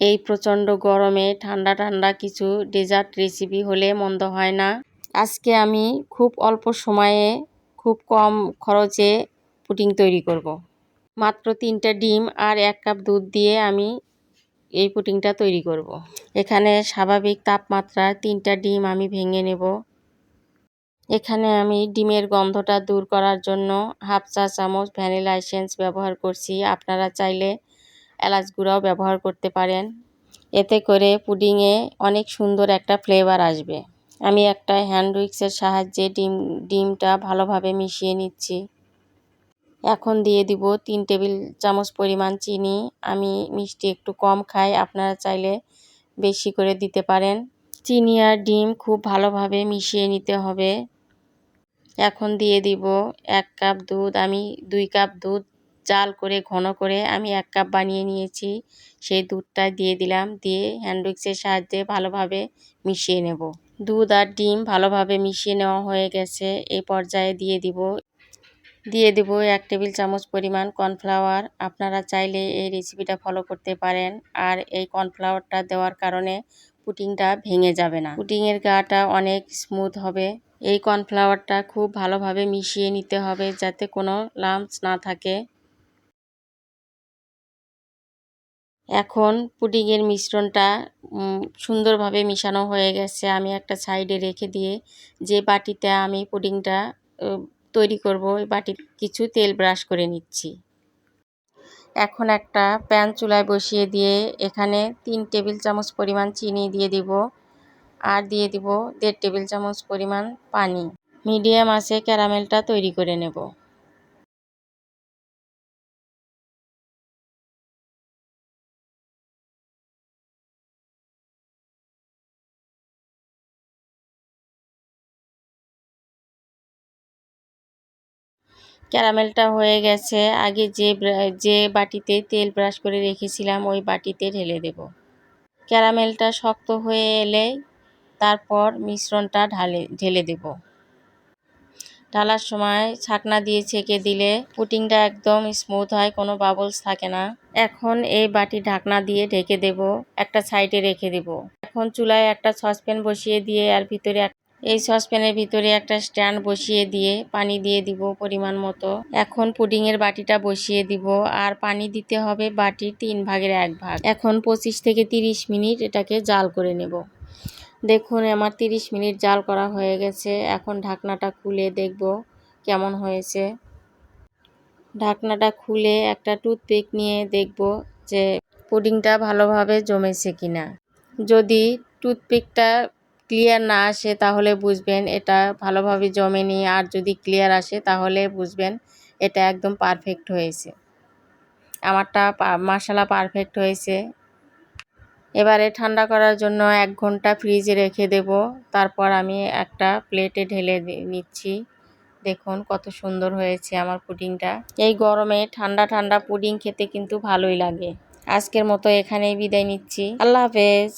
এই প্রচণ্ড গরমে ঠান্ডা ঠান্ডা কিছু ডেজার্ট রেসিপি হলে মন্দ হয় না আজকে আমি খুব অল্প সময়ে খুব কম খরচে পুটিং তৈরি করব। মাত্র তিনটা ডিম আর এক কাপ দুধ দিয়ে আমি এই পুটিংটা তৈরি করব। এখানে স্বাভাবিক তাপমাত্রার তিনটা ডিম আমি ভেঙে নেব এখানে আমি ডিমের গন্ধটা দূর করার জন্য হাফ চা চামচ ভ্যানিলা এসেন্স ব্যবহার করছি আপনারা চাইলে এলাচ গুঁড়াও ব্যবহার করতে পারেন। এতে করে পুডিংয়ে অনেক সুন্দর একটা ফ্লেভার আসবে। আমি একটা হ্যান্ড উইক্সের সাহায্যে ডিম, ডিমটা ভালোভাবে মিশিয়ে নিচ্ছি। এখন দিয়ে দিব তিন টেবিল চামচ পরিমাণ চিনি। আমি মিষ্টি একটু কম খাই, আপনারা চাইলে বেশি করে দিতে পারেন। চিনি আর ডিম খুব ভালোভাবে মিশিয়ে নিতে হবে। এখন দিয়ে দিব এক কাপ দুধ, আমি দুই কাপ দুধ জাল করে, ঘন করে আমি এক কাপ বানিয়ে নিয়েছি। সেই দুধটা দিয়ে দিলাম, দিয়ে হ্যান্ডউইক্সের সাহায্যে ভালোভাবে মিশিয়ে নেব। দুধ আর ডিম ভালোভাবে মিশিয়ে নেওয়া হয়ে গেছে এই পর্যায়ে দিয়ে দিব। দিয়ে দেব এক টেবিল চামচ পরিমাণ কর্নফ্লাওয়ার। আপনারা চাইলে এই রেসিপিটা ফলো করতে পারেন আর এই কর্নফ্লাওয়ারটা দেওয়ার কারণে পুটিংটা ভেঙে যাবে না। পুটিংয়ের গাটা অনেক স্মুথ হবে। এই কর্নফ্লাওয়ারটা খুব ভালোভাবে মিশিয়ে নিতে হবে যাতে কোনো লাম্পস না থাকে। এখন পুডিংয়ের মিশ্রণটা সুন্দরভাবে মিশানো হয়ে গেছে। আমি একটা সাইডে রেখে দিয়ে যে বাটিতে আমি পুডিংটা তৈরি করব, ওই বাটির কিছু তেল ব্রাশ করে নিচ্ছি। এখন একটা প্যান চুলায় বসিয়ে দিয়ে এখানে তিন টেবিল চামচ পরিমাণ চিনি দিয়ে দিব আর দিয়ে দিব দেড় টেবিল চামচ পরিমাণ পানি। মিডিয়াম আছে ক্যারামেলটা তৈরি করে নেব। ক্যারামেলটা হয়ে গেছে। আগে যে যে বাটিতে তেল ব্রাশ করে রেখেছিলাম, ওই বাটিতে ঢেলে দেব। ক্যারামেলটা শক্ত হয়ে এলে তারপর মিশ্রণটা ঢালে, ঢেলে দেব। ঢালার সময় ছাকনা দিয়ে ছেঁকে দিলে পুটিংটা একদম স্মুথ হয়, কোনো বাবলস থাকে না। এখন এই বাটি ঢাকনা দিয়ে ঢেকে দেব, একটা সাইডে রেখে দেব। এখন চুলায় একটা সসপ্যান বসিয়ে দিয়ে আর ভিতরে এই সসপ্যানের ভিতরে একটা স্ট্যান্ড বসিয়ে দিয়ে পানি দিয়ে দিব পরিমাণ মতো। এখন পুডিংয়ের বাটিটা বসিয়ে দিব আর পানি দিতে হবে বাটির তিন ভাগের এক ভাগ। এখন পঁচিশ থেকে তিরিশ মিনিট এটাকে জাল করে নেব। দেখুন, আমার তিরিশ মিনিট জাল করা হয়ে গেছে। এখন ঢাকনাটা খুলে দেখব কেমন হয়েছে। ঢাকনাটা খুলে একটা টুথপিক নিয়ে দেখব যে পুডিংটা ভালোভাবে জমেছে কিনা। যদি টুথপিকটা ক্লিয়ার না আসে তাহলে বুঝবেন এটা ভালোভাবে জমেনি আর যদি ক্লিয়ার আসে তাহলে বুঝবেন এটা একদম পারফেক্ট হয়েছে। আমারটা মশলা পারফেক্ট হয়েছে। এবারে ঠান্ডা করার জন্য এক ঘণ্টা ফ্রিজে রেখে দেব। তারপর আমি একটা প্লেটে ঢেলে নিচ্ছি। দেখুন কত সুন্দর হয়েছে আমার পুডিংটা। এই গরমে ঠান্ডা ঠান্ডা পুডিং খেতে কিন্তু ভালোই লাগে। আজকের মতো এখানেই বিদায় নিচ্ছি। আল্লাহ হাফেজ।